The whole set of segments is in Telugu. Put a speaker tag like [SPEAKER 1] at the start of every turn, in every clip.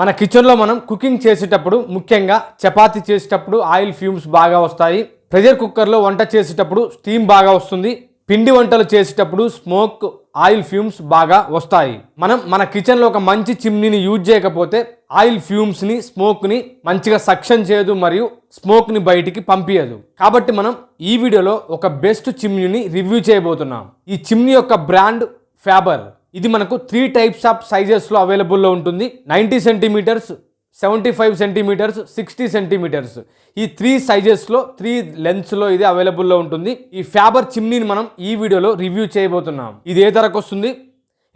[SPEAKER 1] మన కిచెన్లో మనం కుకింగ్ చేసేటప్పుడు ముఖ్యంగా చపాతీ చేసేటప్పుడు ఆయిల్ ఫ్యూమ్స్ బాగా వస్తాయి. ప్రెషర్ కుక్కర్లో వంట చేసేటప్పుడు స్టీమ్ బాగా వస్తుంది. పిండి వంటలు చేసేటప్పుడు స్మోక్ ఆయిల్ ఫ్యూమ్స్ బాగా వస్తాయి. మనం మన కిచెన్లో ఒక మంచి చిమ్నీని యూజ్ చేయకపోతే ఆయిల్ ఫ్యూమ్స్ని స్మోక్ని మంచిగా సక్షన్ చేయదు మరియు స్మోక్ని బయటికి పంపించదు కాబట్టి మనం ఈ వీడియోలో ఒక బెస్ట్ చిమ్నీని రివ్యూ చేయబోతున్నాం. ఈ చిమ్నీ యొక్క బ్రాండ్ ఫ్యాబర్ ఇది మనకు త్రీ టైప్స్ ఆఫ్ సైజెస్లో అవైలబుల్లో ఉంటుంది. Ninety centimetres seventy five centimetres sixty centimetres ఈ త్రీ సైజెస్లో త్రీ లెన్స్లో ఇది అవైలబుల్లో ఉంటుంది. ఈ ఫ్యాబర్ చిమ్నీని మనం ఈ వీడియోలో రివ్యూ చేయబోతున్నాం. ఇది ఏ ధరకు వస్తుంది?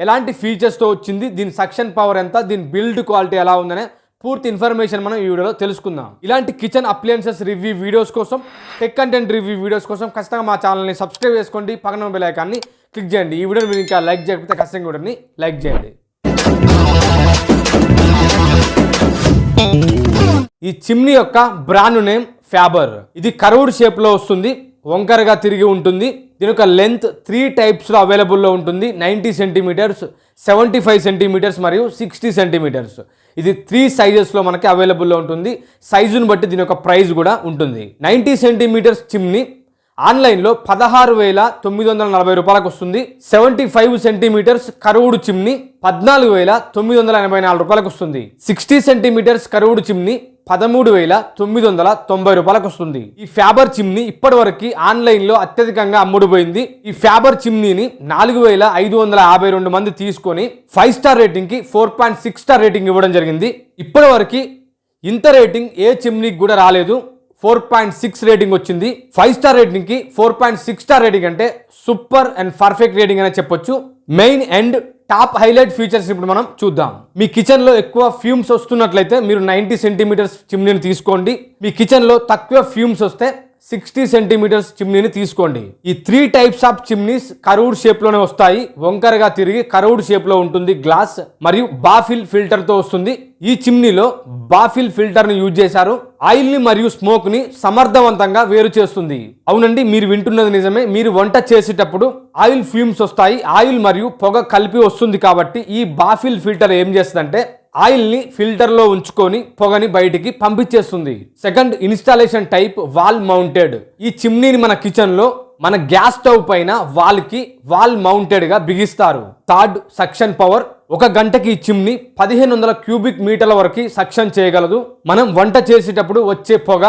[SPEAKER 1] ఎలాంటి ఫీచర్స్తో వచ్చింది? దీని సక్షన్ పవర్ ఎంత? దీని బిల్డ్ క్వాలిటీ ఎలా ఉందనే పూర్తి ఇన్ఫర్మేషన్ మనం ఈ వీడియోలో తెలుసుకుందాం. ఇలాంటి కిచెన్ అప్లయన్సెస్ రివ్యూ వీడియోస్ కోసం టెక్ కంటెంట్ రివ్యూ వీడియోస్ కోసం ఖచ్చితంగా మా ఛానల్ని సబ్స్క్రైబ్ చేసుకోండి. పక్కన బెల్ ఐకాన్ని క్లిక్ చేయండి. ఈ వీడియోని మీరు ఇంకా లైక్ చేయకపోతే ఖచ్చితంగా వీడియోని లైక్ చేయండి. ఈ చిమ్నీ యొక్క బ్రాండ్ నేమ్ ఫ్యాబర్. ఇది కర్వ్డ్ షేప్లో వస్తుంది. వంకరగా తిరిగి ఉంటుంది. దీని యొక్క లెంత్ త్రీ టైప్స్లో అవైలబుల్లో ఉంటుంది. Ninety centimetres seventy five centimetres మరియు సిక్స్టీ సెంటీమీటర్స్. ఇది త్రీ సైజెస్లో మనకి అవైలబుల్లో ఉంటుంది. సైజుని బట్టి దీని యొక్క ప్రైస్ కూడా ఉంటుంది. Ninety centimetres chimney. ఆన్లైన్లో పదహారు వేల తొమ్మిది వందల నలభై రూపాయలకు వస్తుంది. సెవెంటీ ఫైవ్ సెంటీమీటర్స్ కరువుడు చిమ్ని పద్నాలుగు వేల తొమ్మిది వందల ఎనభై నాలుగు రూపాయలకు వస్తుంది. సిక్స్టీ సెంటీమీటర్స్ కరువుడు చిమ్ని పదమూడు వేల తొమ్మిది వందల తొంభై రూపాయలకు వస్తుంది. ఈ ఫ్యాబర్ చిమ్ని ఇప్పటి వరకు ఆన్లైన్లో అత్యధికంగా అమ్ముడుపోయింది. ఈ ఫ్యాబర్ చిమ్నీని నాలుగు వేల ఐదు వందల యాభై రెండు మంది తీసుకొని five star రేటింగ్కి four point six star rating ఇవ్వడం జరిగింది. ఇప్పటి వరకు ఇంత రేటింగ్ ఏ చిమ్నీకి కూడా రాలేదు. ఫోర్ పాయింట్ సిక్స్ రేటింగ్ వచ్చింది. Five star రేటింగ్కి four point six star rating అంటే సూపర్ అండ్ పర్ఫెక్ట్ రేటింగ్ అనే చెప్పొచ్చు. Main and top highlight features ఇప్పుడు మనం చూద్దాం. మీ కిచెన్లో ఎక్కువ ఫ్యూమ్స్ వస్తున్నట్లయితే మీరు నైంటీ సెంటీమీటర్స్ చిమ్నీని తీసుకోండి. మీ కిచెన్లో తక్కువ ఫ్యూమ్స్ వస్తే సిక్స్టీ సెంటీమీటర్స్ చిమ్నీని తీసుకోండి. ఈ three types of chimneys curved షేప్లోనే వస్తాయి. వంకరగా తిరిగి కరూడ్ షేప్లో ఉంటుంది గ్లాస్ మరియు బాఫిల్ ఫిల్టర్తో వస్తుంది. ఈ చిమ్నీలో బాఫిల్ ఫిల్టర్ను యూజ్ చేశారు. ఆయిల్ని మరియు స్మోక్ని సమర్థవంతంగా వేరు చేస్తుంది. అవునండి మీరు వింటున్నది నిజమే. మీరు వంట చేసేటప్పుడు ఆయిల్ ఫ్యూమ్స్ వస్తాయి. ఆయిల్ మరియు పొగ కలిపి వస్తుంది కాబట్టి ఈ బాఫిల్ ఫిల్టర్ ఏం చేస్తుందంటే ఆయిల్ని ఫిల్టర్లో ఉంచుకొని పొగని బయటికి పంపించేస్తుంది. Second installation type wall mounted. ఈ చిమ్నీని మన కిచెన్లో మన గ్యాస్ స్టవ్ పైన వాల్కి వాల్ మౌంటెడ్గా బిగిస్తారు. థర్డ్ సక్షన్ పవర్ ఒక గంటకి చిమ్ని పదిహేను వందల క్యూబిక్ మీటర్ల వరకు సక్షన్ చేయగలదు. మనం వంట చేసేటప్పుడు వచ్చే పొగ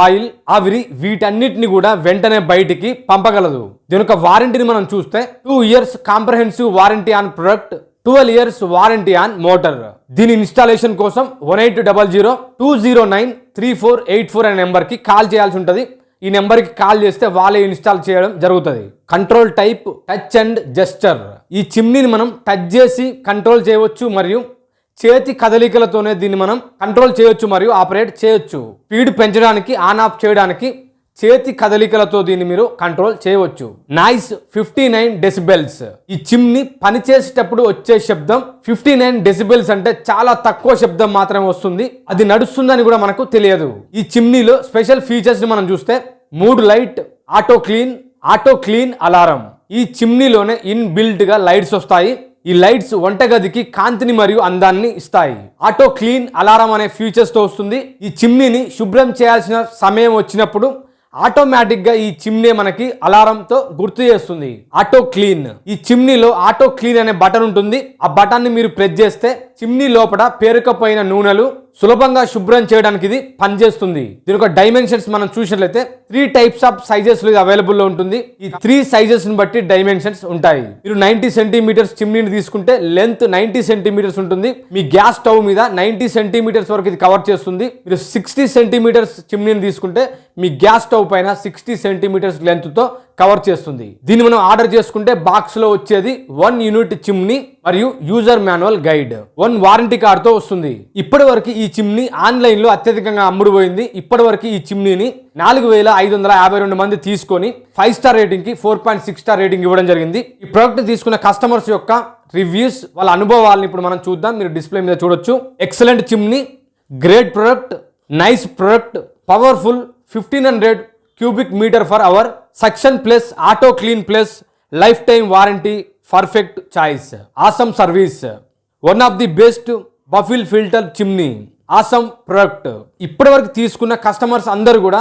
[SPEAKER 1] ఆయిల్ ఆవిరి వీటన్నిటిని కూడా వెంటనే బయటికి పంపగలదు. దీని యొక్క వారంటీని మనం చూస్తే two years comprehensive warranty on product twelve years warranty on motor. దీని ఇన్స్టాలేషన్ కోసం one eight double zero two zero nine three four eight four అనే నెంబర్కి కాల్ చేయాల్సి ఉంటుంది. ఈ నెంబర్కి కాల్ చేస్తే వాళ్ళే ఇన్స్టాల్ చేయడం జరుగుతుంది. Control type touch and gesture. ఈ చిమ్నీని మనం టచ్ చేసి కంట్రోల్ చేయవచ్చు మరియు చేతి కదలికలతోనే దీన్ని మనం కంట్రోల్ చేయొచ్చు మరియు ఆపరేట్ చేయొచ్చు. స్పీడ్ పెంచడానికి ఆన్ ఆఫ్ చేయడానికి చేతి కదలికలతో దీన్ని మీరు కంట్రోల్ చేయవచ్చు. నాయిస్ ఫిఫ్టీ నైన్ డెసిబెల్స్ ఈ చిమ్ని పనిచేసేటప్పుడు వచ్చే శబ్దం ఫిఫ్టీ నైన్ డెసిబెల్స్ అంటే చాలా తక్కువ శబ్దం మాత్రమే వస్తుంది. అది నడుస్తుందని కూడా మనకు తెలియదు. ఈ చిమ్నీలో స్పెషల్ ఫీచర్స్ మనం చూస్తే మూడు light auto clean auto clean alarm ఈ చిమ్నీలోనే ఇన్ బిల్ట్గా లైట్స్ వస్తాయి. ఈ లైట్స్ వంటగదికి కాంతిని మరియు అందాన్ని ఇస్తాయి. ఆటో క్లీన్ అలారం అనే ఫీచర్స్తో వస్తుంది. ఈ చిమ్నీని శుభ్రం చేయాల్సిన సమయం వచ్చినప్పుడు ఆటోమేటిక్గా ఈ చిమ్నీ మనకి అలారంతో గుర్తు చేస్తుంది. Auto clean. ఈ చిమ్నీలో ఆటో క్లీన్ అనే బటన్ ఉంటుంది. ఆ బటన్ని మీరు ప్రెస్ చేస్తే చిమ్నీ లోపల పేరుకపోయిన నూనెలు సులభంగా శుభ్రం చేయడానికి ఇది పనిచేస్తుంది. దీని యొక్క డైమెన్షన్స్ మనం చూసినట్లయితే త్రీ టైప్స్ ఆఫ్ సైజెస్లో అవైలబుల్లో ఉంటుంది. ఈ త్రీ సైజెస్ని బట్టి డైమెన్షన్స్ ఉంటాయి. మీరు నైన్టీ సెంటీమీటర్స్ చిమ్నీని తీసుకుంటే లెంత్ నైన్టీ సెంటీమీటర్స్ ఉంటుంది. మీ గ్యాస్ స్టవ్ మీద నైన్టీ సెంటీమీటర్స్ వరకు ఇది కవర్ చేస్తుంది. మీరు సిక్స్టీ సెంటీమీటర్స్ చిమ్నీని తీసుకుంటే మీ గ్యాస్ స్టవ్ పైన సిక్స్టీ సెంటీమీటర్స్ లెంత్తో కవర్ చేస్తుంది. దీన్ని మనం ఆర్డర్ చేసుకుంటే బాక్స్లో వచ్చేది వన్ యూనిట్ చిమ్ని మరియు user manual guide. One warranty కార్డ్తో వస్తుంది. ఇప్పటి వరకు ఈ చిమ్ని ఆన్లైన్లో అత్యధికంగా అమ్ముడుపోయింది. ఇప్పటి వరకు ఈ చిమ్నీని నాలుగు వేల ఐదు వందల యాభై రెండు మంది తీసుకొని five star రేటింగ్కి four point six star rating ఇవ్వడం జరిగింది. ఈ ప్రోడక్ట్ తీసుకున్న కస్టమర్స్ యొక్క రివ్యూస్ వాళ్ళ అనుభవాలను ఇప్పుడు మనం చూద్దాం. మీరు డిస్ప్లే మీద చూడొచ్చు. Excellent chimney great product nice product powerful fifteen hundred cubic metre per hour suction plus auto clean plus life time warranty perfect choice. Awesome service. One of the best baffle filter chimney. Awesome product. ఇప్పటివరకు తీసుకున్న కస్టమర్స్ అందరూ కూడా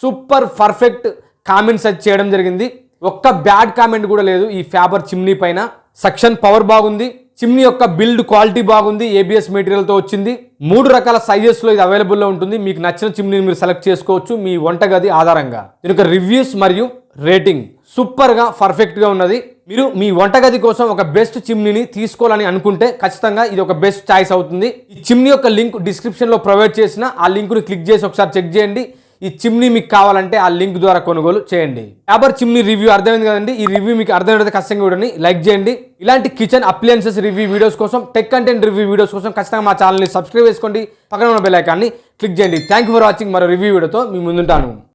[SPEAKER 1] సూపర్ పర్ఫెక్ట్ కామెంట్స్ అది చేయడం జరిగింది. ఒక్క బ్యాడ్ కామెంట్ కూడా లేదు ఈ ఫ్యాబర్ చిమ్నీ పైన. సక్షన్ పవర్ బాగుంది. చిమ్నీ యొక్క బిల్డ్ క్వాలిటీ బాగుంది ఏబిఎస్ మెటీరియల్తో వచ్చింది. మూడు రకాల సైజెస్లో ఇది అవైలబుల్లో ఉంటుంది. మీకు నచ్చిన చిమ్నీని మీరు సెలెక్ట్ చేసుకోవచ్చు మీ వంటగది ఆధారంగా. దీని యొక్క రివ్యూస్ మరియు రేటింగ్ సూపర్గా పర్ఫెక్ట్గా ఉన్నది. మీరు మీ వంటగది కోసం ఒక బెస్ట్ చిమ్నీని తీసుకోవాలని అనుకుంటే ఖచ్చితంగా ఇది ఒక బెస్ట్ చాయిస్ అవుతుంది. ఈ చిమ్నీ యొక్క లింక్ డిస్క్రిప్షన్లో ప్రొవైడ్ చేసిన ఆ లింక్ను క్లిక్ చేసి ఒకసారి చెక్ చేయండి. ఈ చిమ్నీ మీకు కావాలంటే ఆ లింక్ ద్వారా కొనుగోలు చేయండి. ఫ్యాబర్ చిమ్నీ రివ్యూ అర్థమైంది కదండి? ఈ రివ్యూ మీకు అర్థమైతే ఖచ్చితంగా వీడియోని లైక్ చేయండి. ఇలాంటి కిచెన్ అప్లయన్సెస్ రివ్యూ వీడియోస్ కోసం టెక్ కంటెంట్ రివ్యూ వీడియోస్ కోసం ఖచ్చితంగా మా ఛానల్ని సబ్స్క్రైబ్ చేసుకోండి. పక్కన ఉన్న బెల్ ఐకాన్ని క్లిక్ చేయండి. థ్యాంక్ యూ ఫర్ వాచింగ్ మరో రివ్యూ వీడియోతో మీ ముందుంటాను.